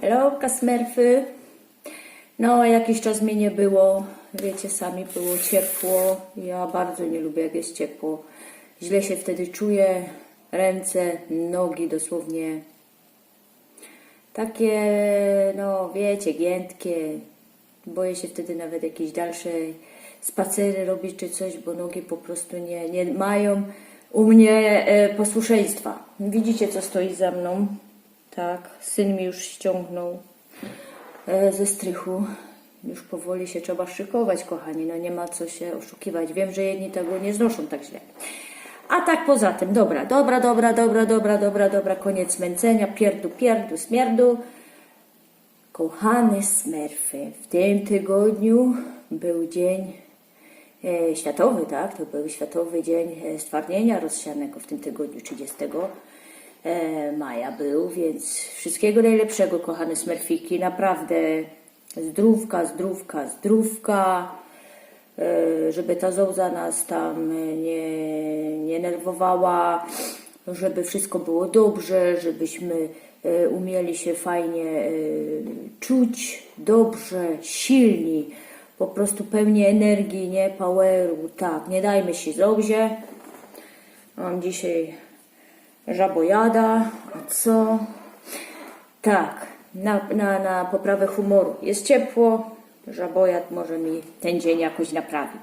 Hello, Smurfy. No, jakiś czas mnie nie było. Wiecie, sami było ciepło. Ja bardzo nie lubię, jak jest ciepło. Źle się wtedy czuję. Ręce, nogi dosłownie takie, no wiecie, giętkie. Boję się wtedy nawet jakiejś dalszej spacery robić czy coś, bo nogi po prostu nie, nie mają u mnie e, posłuszeństwa. Widzicie, co stoi za mną? Tak, syn mi już ściągnął e, ze strychu. Już powoli się trzeba szykować, kochani. No nie ma co się oszukiwać. Wiem, że jedni tego nie znoszą tak źle. A tak poza tym, dobra, dobra, dobra, dobra, dobra, dobra, dobra, koniec męcenia, pierdu, pierdu, smierdu. Kochane smerfy, w tym tygodniu był dzień e, światowy, tak? To był światowy dzień e, stwardnienia rozsianego w tym tygodniu 30 e, maja był, więc wszystkiego najlepszego, kochane smerfiki, naprawdę zdrówka, zdrówka, zdrówka, e, żeby ta zołza nas tam e, nie, nie nerwowała, żeby wszystko było dobrze, żebyśmy e, umieli się fajnie e, czuć, dobrze, silni, po prostu pełni energii, nie? Poweru, tak, nie dajmy się zołzie. Mam dzisiaj żabojada, a co? Tak, na, na, na poprawę humoru. Jest ciepło, żabojad może mi ten dzień jakoś naprawi.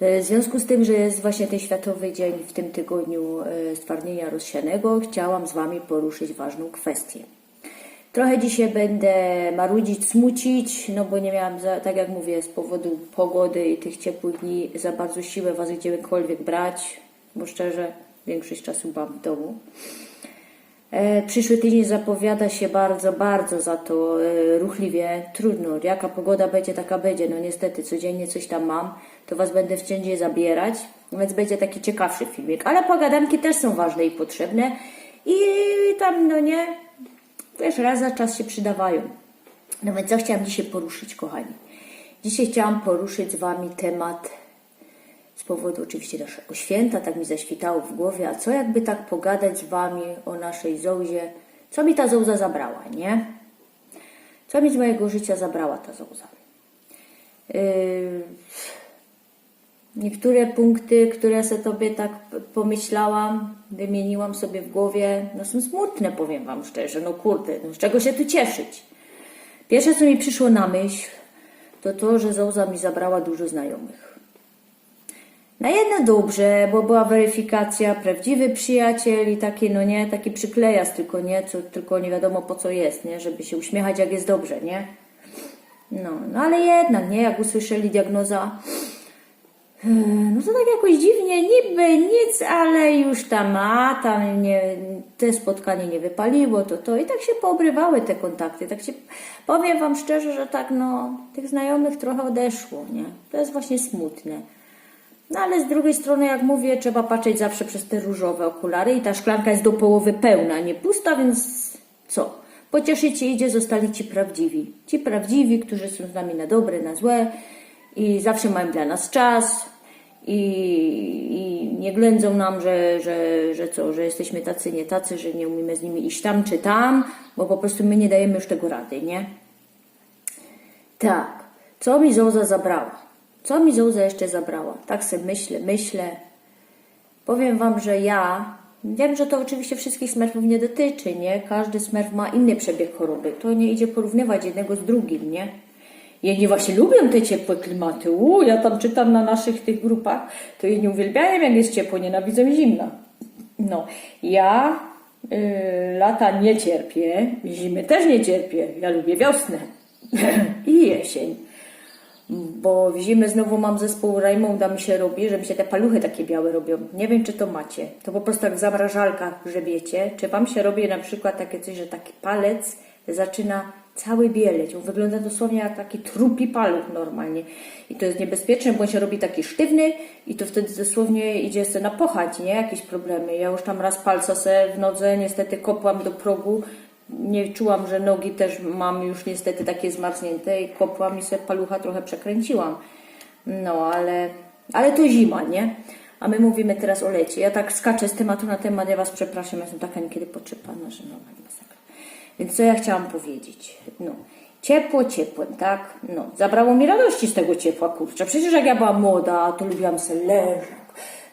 E, W związku z tym, że jest właśnie ten Światowy Dzień w tym tygodniu e, stwardnienia rozsianego, chciałam z Wami poruszyć ważną kwestię. Trochę dzisiaj będę marudzić, smucić, no bo nie miałam, za, tak jak mówię, z powodu pogody i tych ciepłych dni za bardzo siłę Was gdziekolwiek brać, bo szczerze większość czasu byłam w domu. E, Przyszły tydzień zapowiada się bardzo, bardzo za to e, ruchliwie. Trudno, jaka pogoda będzie, taka będzie. No niestety, codziennie coś tam mam, to Was będę wszędzie zabierać, więc będzie taki ciekawszy filmik. Ale pogadanki też są ważne i potrzebne i tam, no nie, wiesz, raz za czas się przydawają. No więc co chciałam dzisiaj poruszyć, kochani? Dzisiaj chciałam poruszyć z Wami temat z powodu oczywiście naszego święta, tak mi zaświtało w głowie, a co jakby tak pogadać z Wami o naszej Zołzie, co mi ta Zołza zabrała, nie? Co mi z mojego życia zabrała ta Zołza? Yy, niektóre punkty, które sobie tobie tak pomyślałam, wymieniłam sobie w głowie, no są smutne, powiem Wam szczerze, no kurde, no z czego się tu cieszyć? Pierwsze, co mi przyszło na myśl, to to, że Zołza mi zabrała dużo znajomych. Na jedno dobrze, bo była weryfikacja, prawdziwy przyjaciel i taki, no nie, taki przyklejas, tylko nie, co, tylko nie wiadomo po co jest, nie, żeby się uśmiechać jak jest dobrze, nie? No, no ale jednak, nie, jak usłyszeli diagnoza, e, no to tak jakoś dziwnie, niby nic, ale już tam, a tam nie, te spotkanie nie wypaliło, to to i tak się poobrywały te kontakty, tak się, powiem Wam szczerze, że tak, no, tych znajomych trochę odeszło, nie? To jest właśnie smutne. No ale z drugiej strony, jak mówię, trzeba patrzeć zawsze przez te różowe okulary i ta szklanka jest do połowy pełna, nie pusta, więc co? Pocieszyć się idzie, zostali ci prawdziwi. Ci prawdziwi, którzy są z nami na dobre, na złe i zawsze mają dla nas czas i, i nie ględzą nam, że, że, że co, że jesteśmy tacy, nie tacy, że nie umiemy z nimi iść tam czy tam, bo po prostu my nie dajemy już tego rady, nie? Tak. Co mi Zołza zabrała? Co mi Zołza jeszcze zabrała? Tak sobie myślę, myślę. Powiem Wam, że ja, wiem, że to oczywiście wszystkich smerfów nie dotyczy, nie? Każdy smerf ma inny przebieg choroby. To nie idzie porównywać jednego z drugim, nie? Jedni właśnie lubią te ciepłe klimaty. U, ja tam czytam na naszych tych grupach, to jedni uwielbiają, jak jest ciepło, nienawidzą zimna. No, ja y, lata nie cierpię, zimy też nie cierpię. Ja lubię wiosnę i jesień. Bo w zimę znowu mam zespół Raymonda mi się robi, że mi się te paluchy takie białe robią. Nie wiem, czy to macie. To po prostu jak w zamrażalkach grzebiecie. Czy wam się robi na przykład takie coś, że taki palec zaczyna cały bieleć. On wygląda dosłownie jak taki trupi paluch normalnie. I to jest niebezpieczne, bo on się robi taki sztywny i to wtedy dosłownie idzie sobie napochać, nie? Jakieś problemy. Ja już tam raz palca se w nodze niestety kopłam do progu. Nie czułam, że nogi też mam już niestety takie zmarznięte i kopłam i sobie palucha trochę przekręciłam. No, ale, ale to zima, nie? A my mówimy teraz o lecie. Ja tak skaczę z tematu na temat, ja Was przepraszam, ja jestem taka niekiedy potrzepana, że normalnie masakra. Więc co ja chciałam powiedzieć? No, ciepło ciepłem, tak? No, zabrało mi radości z tego ciepła, kurczę. Przecież jak ja byłam młoda, to lubiłam sobie leżeć.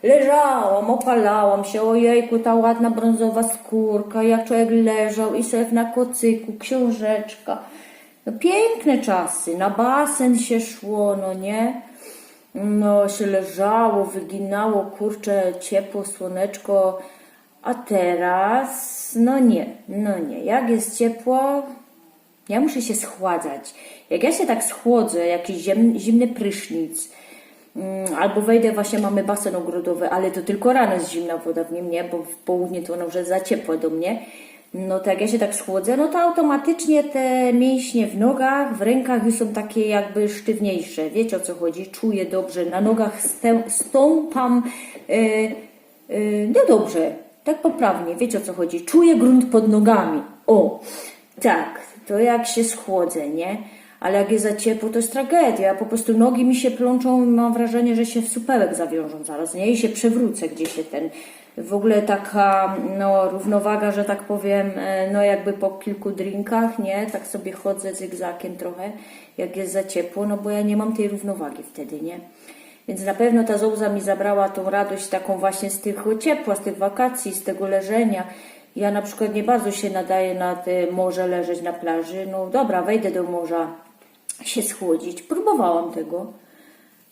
Leżałam, opalałam się, ojejku, ta ładna brązowa skórka, jak człowiek leżał i sobie na kocyku, książeczka. No piękne czasy, na basen się szło, no nie? No się leżało, wyginało, kurczę, ciepło, słoneczko. A teraz, no nie, no nie. Jak jest ciepło, ja muszę się schładzać. Jak ja się tak schłodzę, jakiś zimny prysznic, albo wejdę, właśnie mamy basen ogrodowy, ale to tylko rano jest zimna woda w nim, nie? Bo w południe to ona już jest za ciepła do mnie. No to jak ja się tak schłodzę, no to automatycznie te mięśnie w nogach, w rękach już są takie jakby sztywniejsze. Wiecie o co chodzi? Czuję dobrze, na nogach stąpam, yy, yy, no dobrze, tak poprawnie, wiecie o co chodzi? Czuję grunt pod nogami. O, tak, to jak się schłodzę, nie? Ale jak jest za ciepło, to jest tragedia. Po prostu nogi mi się plączą, mam wrażenie, że się w supełek zawiążą zaraz, nie? I się przewrócę, gdzie się ten... W ogóle taka, no, równowaga, że tak powiem, e, no jakby po kilku drinkach, nie? Tak sobie chodzę zygzakiem trochę, jak jest za ciepło, no bo ja nie mam tej równowagi wtedy, nie? Więc na pewno ta zołza mi zabrała tą radość taką właśnie z tego ciepła, z tych wakacji, z tego leżenia. Ja na przykład nie bardzo się nadaję na morze leżeć na plaży. No dobra, wejdę do morza się schłodzić. Próbowałam tego.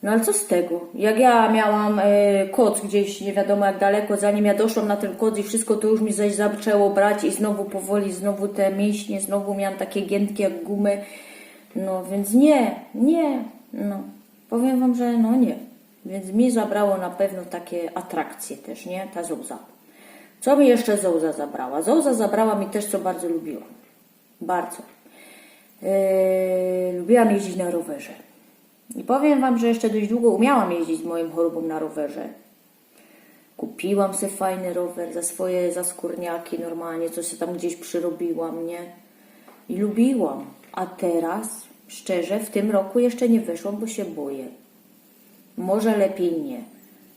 No ale co z tego? Jak ja miałam e, koc gdzieś nie wiadomo jak daleko, zanim ja doszłam na ten koc i wszystko to już mi zaś zaczęło brać i znowu powoli, znowu te mięśnie, znowu miałam takie giętkie jak gumy. No więc nie, nie, no. Powiem wam, że no nie. Więc mi zabrało na pewno takie atrakcje też, nie? Ta zołza. Co mi jeszcze zołza zabrała? Zołza zabrała mi też, co bardzo lubiłam. Bardzo. Yy, lubiłam jeździć na rowerze. I powiem Wam, że jeszcze dość długo umiałam jeździć z moją chorobą na rowerze. Kupiłam sobie fajny rower za swoje zaskórniaki normalnie, coś sobie tam gdzieś przyrobiłam, nie? I lubiłam. A teraz, szczerze, w tym roku jeszcze nie weszłam, bo się boję. Może lepiej nie.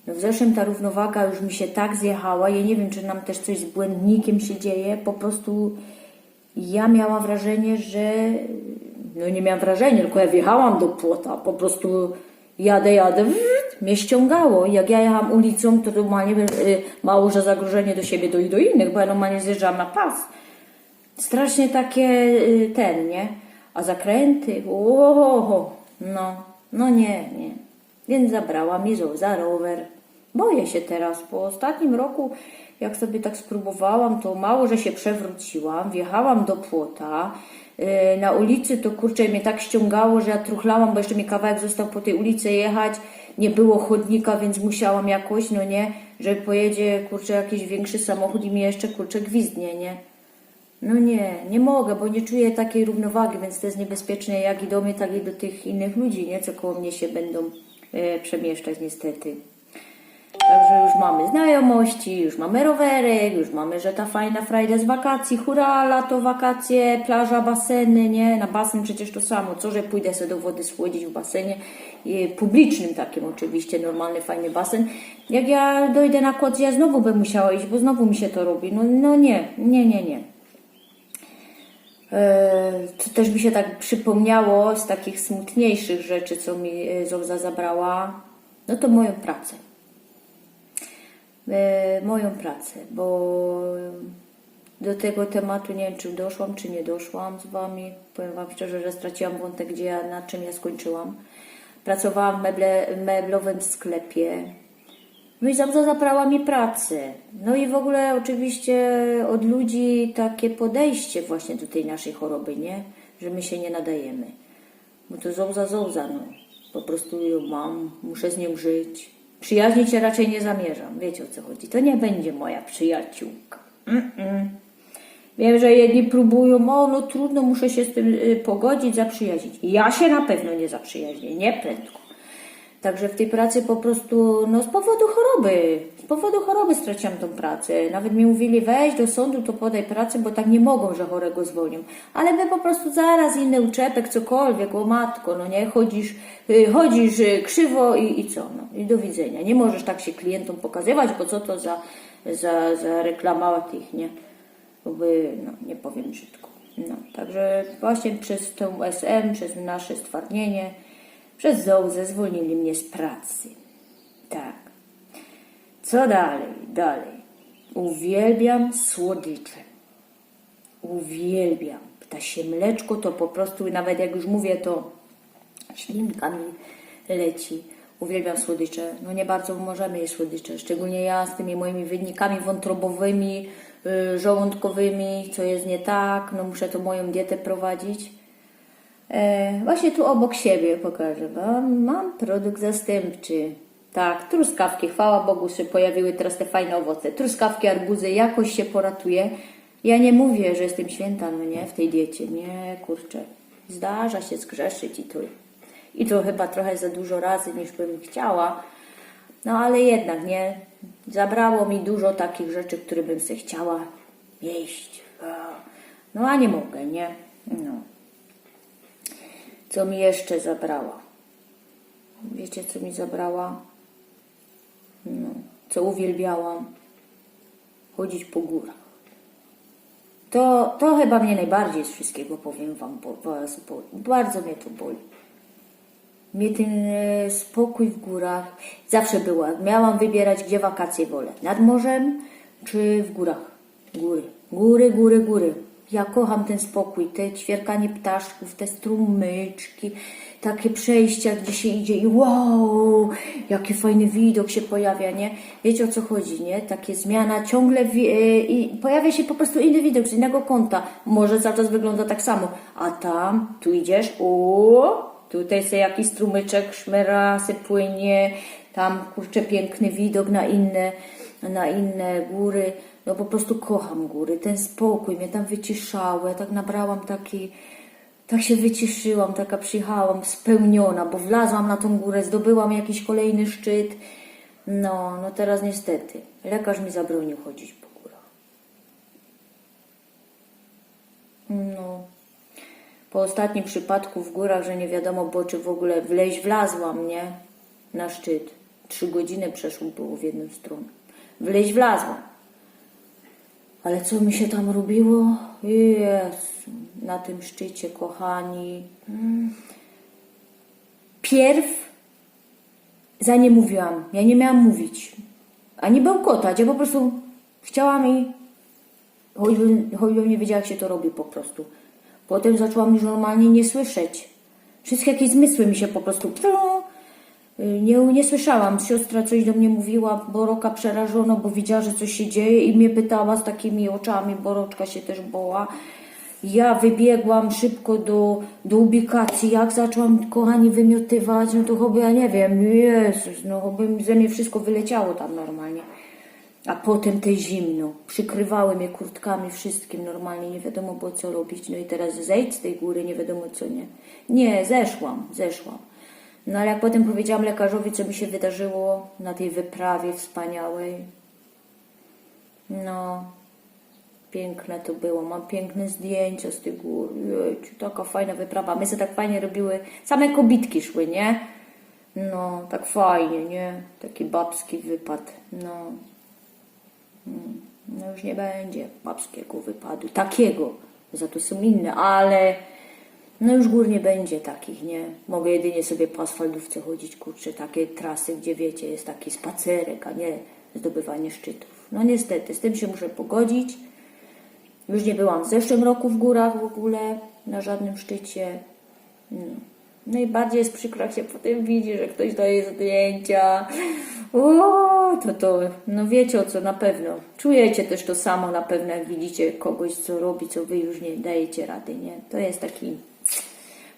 No w zeszłym ta równowaga już mi się tak zjechała. Ja nie wiem, czy nam też coś z błędnikiem się dzieje. Po prostu ja miałam wrażenie, że. No nie miałam wrażenia, tylko ja wjechałam do płota. Po prostu jadę, jadę, mnie ściągało. Jak ja jechałam ulicą, to normalnie y, mało, że zagrożenie do siebie, do i do innych, bo ja normalnie zjeżdżałam na pas. Strasznie takie y, ten, nie? A zakręty, oho, no, no nie, nie. Więc zabrałam mi za rower. Boję się teraz. Po ostatnim roku, jak sobie tak spróbowałam, to mało, że się przewróciłam. Wjechałam do płota. Yy, Na ulicy to kurczę mnie tak ściągało, że ja truchlałam, bo jeszcze mi kawałek został po tej ulicy jechać. Nie było chodnika, więc musiałam jakoś, no nie, że pojedzie kurczę jakiś większy samochód i mi jeszcze kurczę gwizdnie, nie? No nie, nie mogę, bo nie czuję takiej równowagi, więc to jest niebezpieczne jak i do mnie, tak i do tych innych ludzi, nie? Co koło mnie się będą e, przemieszczać niestety. Także już mamy znajomości, już mamy rowerek, już mamy, że ta fajna frajda z wakacji, hurra, lato, wakacje, plaża, baseny, nie? Na basen przecież to samo, co, że pójdę sobie do wody schłodzić w basenie, publicznym takim oczywiście, normalny, fajny basen. Jak ja dojdę na koc, ja znowu bym musiała iść, bo znowu mi się to robi. No, no nie, nie, nie, nie. E, To też mi się tak przypomniało z takich smutniejszych rzeczy, co mi Zołza zabrała, no to moją pracę. E, Moją pracę, bo do tego tematu nie wiem, czy doszłam, czy nie doszłam z Wami. Powiem Wam szczerze, że straciłam wątek, gdzie ja, na czym ja skończyłam. Pracowałam w meble, meblowym sklepie. No i Zołza zabrała mi pracę. No i w ogóle oczywiście od ludzi takie podejście właśnie do tej naszej choroby, nie? Że my się nie nadajemy. Bo to zołza, zołza, no. Po prostu ją mam, muszę z nią żyć. Przyjaźnić się raczej nie zamierzam. Wiecie o co chodzi. To nie będzie moja przyjaciółka. Mm-mm. Wiem, że jedni próbują, o no trudno, muszę się z tym y, pogodzić, zaprzyjaźnić. Ja się na pewno nie zaprzyjaźnię, nie prędko. Także w tej pracy po prostu, no z powodu choroby, z powodu choroby straciłam tą pracę. Nawet mi mówili, weź do sądu, to podaj pracę, bo tak nie mogą, że chorego zwolnią. Ale my po prostu zaraz inny uczepek, cokolwiek, o matko, no nie, chodzisz, y, chodzisz y, krzywo i, i co, no i do widzenia. Nie możesz tak się klientom pokazywać, bo co to za, za, za reklama tych, nie? By, no nie powiem brzydko. No, także właśnie przez tą SM, przez nasze stwardnienie, przez ZOłZę zwolnili mnie z pracy. Tak. Co dalej? Dalej. Uwielbiam słodycze. Uwielbiam. Ptasie mleczko to po prostu, nawet jak już mówię, to ślinka mi leci. Uwielbiam słodycze. No nie bardzo możemy jeść słodycze. Szczególnie ja z tymi moimi wynikami wątrobowymi, y, żołądkowymi, co jest nie tak. No muszę to moją dietę prowadzić. E, właśnie tu obok siebie pokażę Wam. Mam produkt zastępczy. Tak, truskawki. Chwała Bogu się pojawiły teraz te fajne owoce. Truskawki, arbuzy, jakoś się poratuje. Ja nie mówię, że jestem święta, no nie, w tej diecie. Nie, kurczę. Zdarza się zgrzeszyć i i to chyba trochę za dużo razy, niż bym chciała. No ale jednak, nie. Zabrało mi dużo takich rzeczy, które bym se chciała jeść. No a nie mogę, nie. No. Co mi jeszcze zabrała? Wiecie, co mi zabrała? No, co uwielbiałam? Chodzić po górach. To, to chyba mnie najbardziej z wszystkiego powiem Wam, bo, was boli. Bardzo mnie to boli. Mnie ten e, spokój w górach zawsze była. Miałam wybierać, gdzie wakacje wolę. Nad morzem czy w górach? Góry. Góry, góry, góry. Ja kocham ten spokój, te ćwierkanie ptaszków, te strumyczki, takie przejścia, gdzie się idzie i wow, jaki fajny widok się pojawia, nie? Wiecie o co chodzi, nie? Takie zmiana ciągle wi- e, i pojawia się po prostu inny widok z innego kąta. Może cały czas wygląda tak samo, a tam, tu idziesz, o, tutaj sobie jakiś strumyczek szmera se płynie, tam kurczę piękny widok na inne, na inne góry. No po prostu kocham góry, ten spokój mnie tam wyciszało, ja tak nabrałam taki, tak się wyciszyłam, taka przyjechałam spełniona, bo wlazłam na tą górę, zdobyłam jakiś kolejny szczyt. No, no teraz niestety, lekarz mi zabronił chodzić po górach. No, po ostatnim przypadku w górach, że nie wiadomo było, czy w ogóle wleźć, wlazłam, nie? Na szczyt. Trzy godziny przeszło było w jedną stronę. Wleźć, wlazłam. Ale co mi się tam robiło? Jezu, na tym szczycie, kochani. Mm. Pierw za nie mówiłam. Ja nie miałam mówić. Ani bełkotać. Ja po prostu chciałam i choćbym, nie wiedziała, jak się to robi po prostu. Potem zaczęłam już normalnie nie słyszeć. Wszystkie jakieś zmysły mi się po prostu... Nie, nie słyszałam. Siostra coś do mnie mówiła, Boroka przerażona, bo widziała, że coś się dzieje i mnie pytała z takimi oczami. Boroczka się też boła. Ja wybiegłam szybko do, do ubikacji. Jak zaczęłam, kochani, wymiotywać, no to chyba ja nie wiem, Jezus, no by ze mnie wszystko wyleciało tam normalnie. A potem te zimno. Przykrywały mnie kurtkami wszystkim normalnie, nie wiadomo było co robić. No i teraz zejdź z tej góry, nie wiadomo co nie. Nie, zeszłam, zeszłam. No ale jak potem powiedziałam lekarzowi, co mi się wydarzyło na tej wyprawie wspaniałej. No, piękne to było. Mam piękne zdjęcia z tych gór. Jejciu, taka fajna wyprawa. My sobie tak fajnie robiły, same kobitki szły, nie? No, tak fajnie, nie? Taki babski wypad. No, Mm, no już nie będzie babskiego wypadu. Takiego. Za to są inne, ale no już gór nie będzie takich, nie? Mogę jedynie sobie po asfaltówce chodzić, kurczę, takie trasy, gdzie wiecie, jest taki spacerek, a nie zdobywanie szczytów. No niestety, z tym się muszę pogodzić. Już nie byłam w zeszłym roku w górach w ogóle, na żadnym szczycie. No. Najbardziej jest przykro, jak się potem widzi, że ktoś daje zdjęcia. O, to to, no wiecie o co na pewno. Czujecie też to samo na pewno, jak widzicie kogoś, co robi, co wy już nie dajecie rady, nie? To jest taki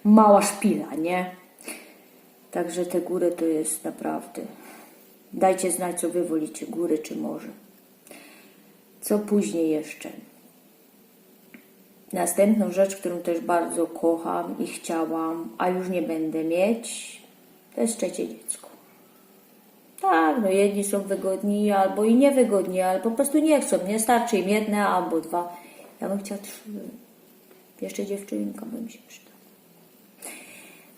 mała szpila, nie? Także te góry to jest naprawdę. Dajcie znać, co wy wolicie, góry czy morze. Co później jeszcze? Następną rzecz, którą też bardzo kocham i chciałam, a już nie będę mieć, to jest trzecie dziecko. Tak, no jedni są wygodni, albo i niewygodni, ale po prostu nie chcą. Nie starczy im jedne albo dwa. Ja bym chciała trzy. Jeszcze dziewczynka bym się przydała.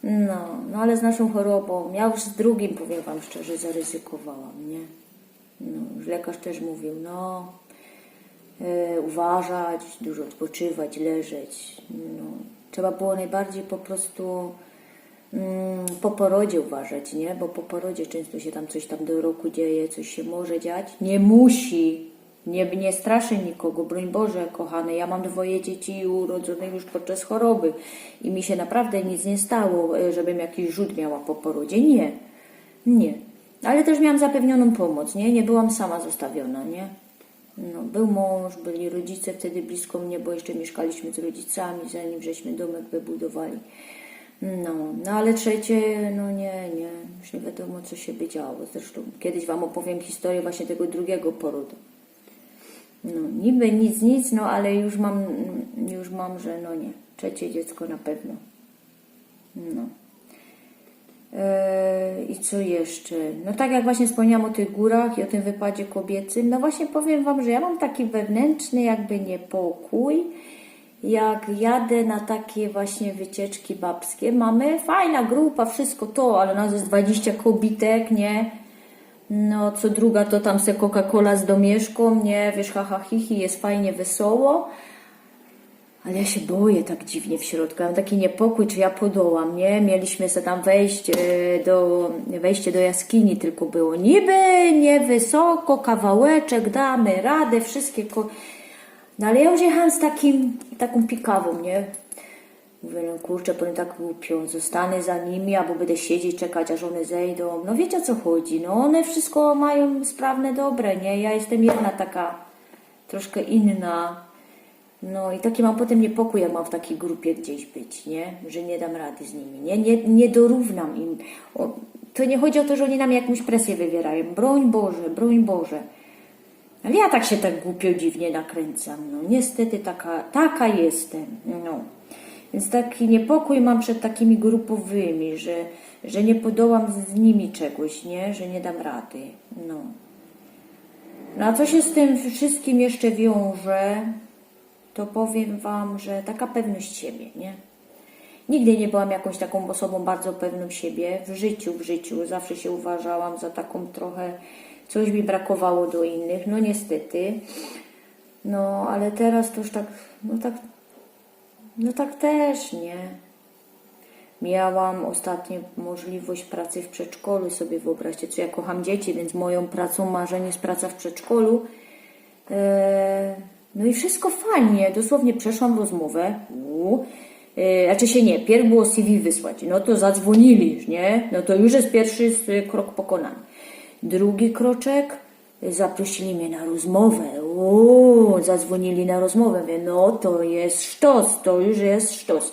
No, no ale z naszą chorobą, ja już z drugim, powiem Wam szczerze, zaryzykowałam, nie? No, już lekarz też mówił, no, e, uważać, dużo odpoczywać, leżeć. No, trzeba było najbardziej po prostu mm, po porodzie uważać, nie? Bo po porodzie często się tam coś tam do roku dzieje, coś się może dziać. Nie musi. Nie, nie straszę nikogo, broń Boże, kochane. Ja mam dwoje dzieci urodzone już podczas choroby i mi się naprawdę nic nie stało, e, żebym jakiś rzut miała po porodzie. Nie. Nie. Ale też miałam zapewnioną pomoc, nie? Nie byłam sama zostawiona, nie? No, był mąż, byli rodzice wtedy blisko mnie, bo jeszcze mieszkaliśmy z rodzicami, zanim żeśmy domek wybudowali. No, no ale trzecie, no nie, nie, już nie wiadomo co się by działo. Zresztą kiedyś Wam opowiem historię właśnie tego drugiego porodu. No, niby nic, nic, no ale już mam, już mam, że no nie, trzecie dziecko na pewno. No. Eee, I co jeszcze? No tak jak właśnie wspomniałam o tych górach i o tym wypadzie kobiecym, no właśnie powiem Wam, że ja mam taki wewnętrzny jakby niepokój, jak jadę na takie właśnie wycieczki babskie. Mamy fajna grupa, wszystko to, ale nas jest 20 kobitek, nie? No, co druga to tam se Coca-Cola z domieszką, nie? Wiesz, haha, hihi, jest fajnie, wesoło. Ale ja się boję tak dziwnie w środku. Mam taki niepokój, czy ja podołam, nie? Mieliśmy sobie tam wejść e, do, wejście do jaskini tylko było. Niby niewysoko, kawałeczek, damy radę, wszystkie... No ale ja już jechałam z takim, taką pikawą, nie? Mówię, no kurczę, powiem tak głupio, zostanę za nimi, albo będę siedzieć, czekać, aż one zejdą. No wiecie o co chodzi, no one wszystko mają sprawne, dobre, nie? Ja jestem jedna taka troszkę inna. No i taki mam potem niepokój, jak mam w takiej grupie gdzieś być, nie? Że nie dam rady z nimi, nie? Nie, nie dorównam im. O, to nie chodzi o to, że oni nam jakąś presję wywierają. Broń Boże, broń Boże. Ale ja tak się tak głupio dziwnie nakręcam. No niestety taka, taka jestem. No. Więc taki niepokój mam przed takimi grupowymi, że, że nie podołam z nimi czegoś, nie? Że nie dam rady. No. No a co się z tym wszystkim jeszcze wiąże, to powiem Wam, że taka pewność siebie, nie? Nigdy nie byłam jakąś taką osobą bardzo pewną siebie. W życiu, w życiu zawsze się uważałam za taką trochę, coś mi brakowało do innych, no niestety. No, ale teraz to już tak, no tak, no tak też, nie? Miałam ostatnio możliwość pracy w przedszkolu, sobie wyobraźcie, co ja kocham dzieci, więc moją pracą marzeń jest praca w przedszkolu. Eee, no i wszystko fajnie, dosłownie przeszłam rozmowę. U, e, znaczy się nie, pierw było CV wysłać, no to zadzwonili nie? No to już jest pierwszy e, krok pokonany. Drugi kroczek, zaprosili mnie na rozmowę. O, zadzwonili na rozmowę. Mówię, no to jest sztos, to już jest sztos.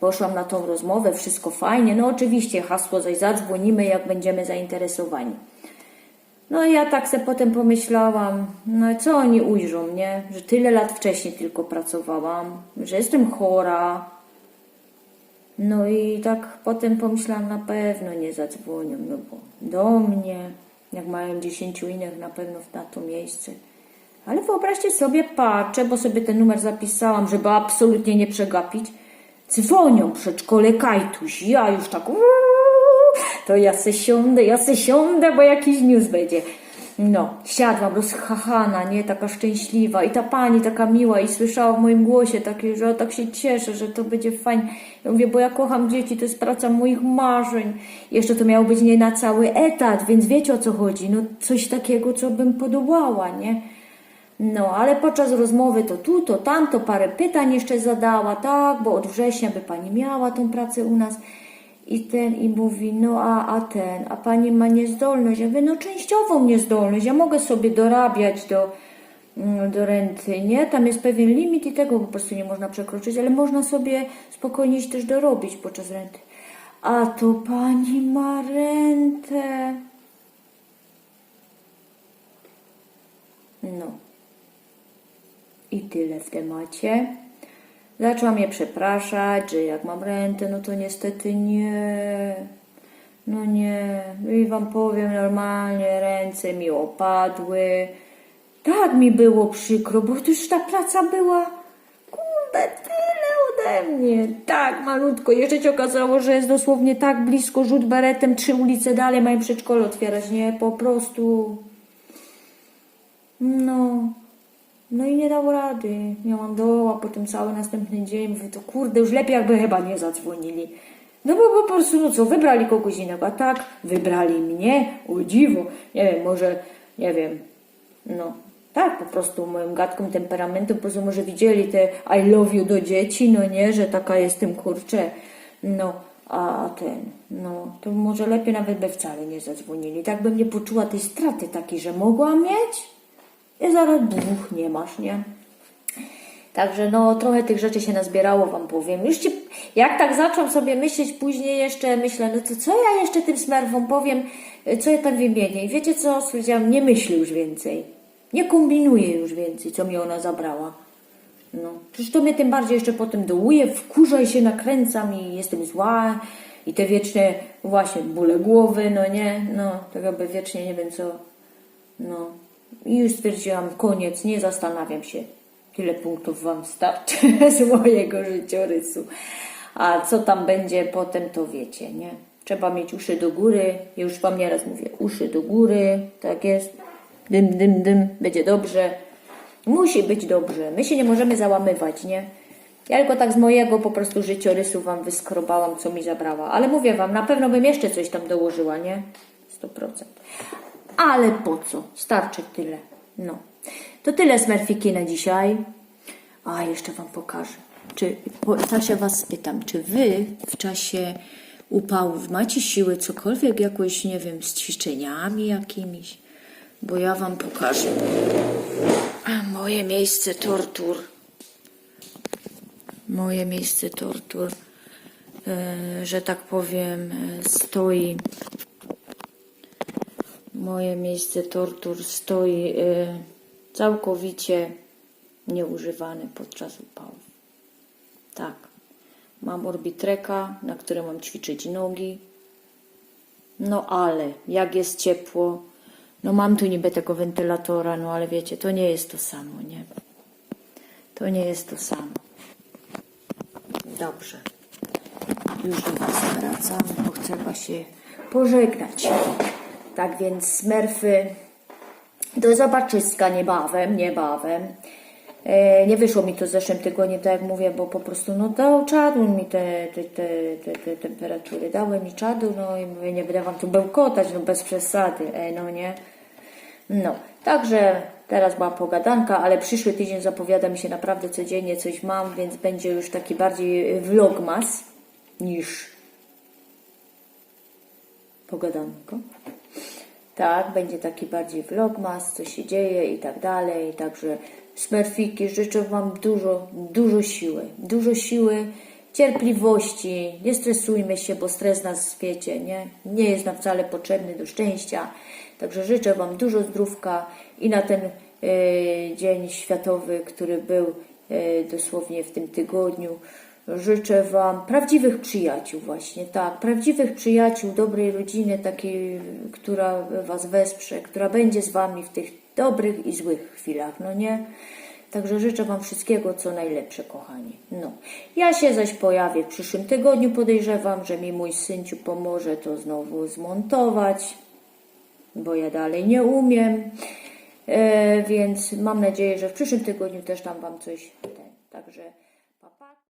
Poszłam na tą rozmowę, wszystko fajnie. No oczywiście hasło zaś zadzwonimy, jak będziemy zainteresowani. No i ja tak sobie potem pomyślałam, no co oni ujrzą, nie? Że tyle lat wcześniej tylko pracowałam, że jestem chora. No i tak potem pomyślałam, na pewno nie zadzwonią, no bo do mnie, jak mają dziesięciu innych, na pewno na to miejsce. Ale wyobraźcie sobie, patrzę, bo sobie ten numer zapisałam, żeby absolutnie nie przegapić. Dzwonią przedszkole Kajtuś, ja już tak uuu, to ja se siądę, ja se siądę, bo jakiś news będzie. No, siadłam rozchachana, nie, taka szczęśliwa i ta pani taka miła i słyszała w moim głosie takie, że tak się cieszę, że to będzie fajnie. Ja mówię, bo ja kocham dzieci, to jest praca moich marzeń. Jeszcze to miało być nie na cały etat, więc wiecie o co chodzi, no coś takiego, co bym podobała, nie? No, ale podczas rozmowy to tu, to tam, to parę pytań jeszcze zadała, tak, bo od września by pani miała tą pracę u nas. I ten i mówi, no a, a ten, a pani ma niezdolność. Ja mówię, no częściową niezdolność, ja mogę sobie dorabiać do, mm, do renty, nie? Tam jest pewien limit i tego po prostu nie można przekroczyć, ale można sobie spokojnie też dorobić podczas renty. A to pani ma rentę. No. I tyle w temacie. Zaczęła mnie przepraszać, że jak mam rentę, no to niestety nie. No nie. I wam powiem normalnie, ręce mi opadły. Tak mi było przykro, bo to już ta praca była kurde tyle ode mnie. Tak malutko. Jeszcze się okazało, że jest dosłownie tak blisko rzut beretem, trzy ulice dalej mają przedszkole otwierać. Nie, po prostu. No. No i nie dało rady. Miałam doła potem cały następny dzień. Mówię, to kurde, już lepiej jakby chyba nie zadzwonili. No bo po prostu, no co, wybrali kogoś innego. A tak, wybrali mnie, o dziwo. Nie wiem, może, nie wiem, no, tak, po prostu moim gadką temperamentu, po prostu może widzieli te I love you do dzieci, no nie, że taka jestem, kurczę, no, a ten, no, to może lepiej nawet by wcale nie zadzwonili. Tak bym nie poczuła tej straty takiej, że mogłam mieć i zaraz dwóch nie masz, nie? Także no trochę tych rzeczy się nazbierało, wam powiem. Już ci, jak tak zacząłem sobie myśleć później jeszcze, myślę, no to co ja jeszcze tym smerwom powiem, co ja tam wymienię. I wiecie co, stwierdziłam, nie myślę już więcej. Nie kombinuję już więcej, co mi ona zabrała. No, przecież to mnie tym bardziej jeszcze potem dołuje, wkurza i się nakręcam i jestem zła i te wieczne właśnie bóle głowy, no nie, no, tak jakby wiecznie nie wiem co, no. I już stwierdziłam, koniec, nie zastanawiam się. Tyle punktów Wam starczy z mojego życiorysu. A co tam będzie potem, to wiecie, nie? Trzeba mieć uszy do góry. Już Wam nieraz mówię, uszy do góry, tak jest. Dym, dym, dym, będzie dobrze. Musi być dobrze. My się nie możemy załamywać, nie? Ja tylko tak z mojego po prostu życiorysu Wam wyskrobałam, co mi zabrała. Ale mówię Wam, na pewno bym jeszcze coś tam dołożyła, nie? 100%. Ale po co? Starczy tyle. No. To tyle smerfiki na dzisiaj. A, jeszcze Wam pokażę. Czy, się Was spytam, czy Wy w czasie upałów macie siły cokolwiek jakoś, nie wiem, z ćwiczeniami jakimiś? Bo ja Wam pokażę. A, moje miejsce tortur. Moje miejsce tortur, e, że tak powiem, e, stoi moje miejsce tortur stoi y, całkowicie nieużywane podczas upałów. Tak. Mam orbitreka, na którym mam ćwiczyć nogi. No ale jak jest ciepło, no mam tu niby tego wentylatora, no ale wiecie, to nie jest to samo, nie? To nie jest to samo. Dobrze. Już do Was wracam, bo trzeba się pożegnać. Tak więc smerfy do zobaczyska niebawem, niebawem. E, nie wyszło mi to w zeszłym tygodniu, tak jak mówię, bo po prostu no dał czadu mi te, te, te, te, te temperatury, dały mi czadu, no i mówię, nie będę wam tu bełkotać, no bez przesady, e, no nie. No, także teraz była pogadanka, ale przyszły tydzień zapowiada mi się naprawdę codziennie coś mam, więc będzie już taki bardziej vlogmas niż pogadanko. Tak, będzie taki bardziej vlogmas, co się dzieje i tak dalej. Także smerfiki, życzę Wam dużo, dużo siły. Dużo siły, cierpliwości. Nie stresujmy się, bo stres nas wiecie, nie? Nie jest nam wcale potrzebny do szczęścia. Także życzę Wam dużo zdrówka i na ten e, dzień światowy, który był e, dosłownie w tym tygodniu. Życzę Wam prawdziwych przyjaciół właśnie, tak, prawdziwych przyjaciół, dobrej rodziny, takiej, która Was wesprze, która będzie z Wami w tych dobrych i złych chwilach, no nie? Także życzę Wam wszystkiego, co najlepsze, kochani. No. Ja się zaś pojawię w przyszłym tygodniu, podejrzewam, że mi mój synciu pomoże to znowu zmontować, bo ja dalej nie umiem. E, więc mam nadzieję, że w przyszłym tygodniu też tam Wam coś. Także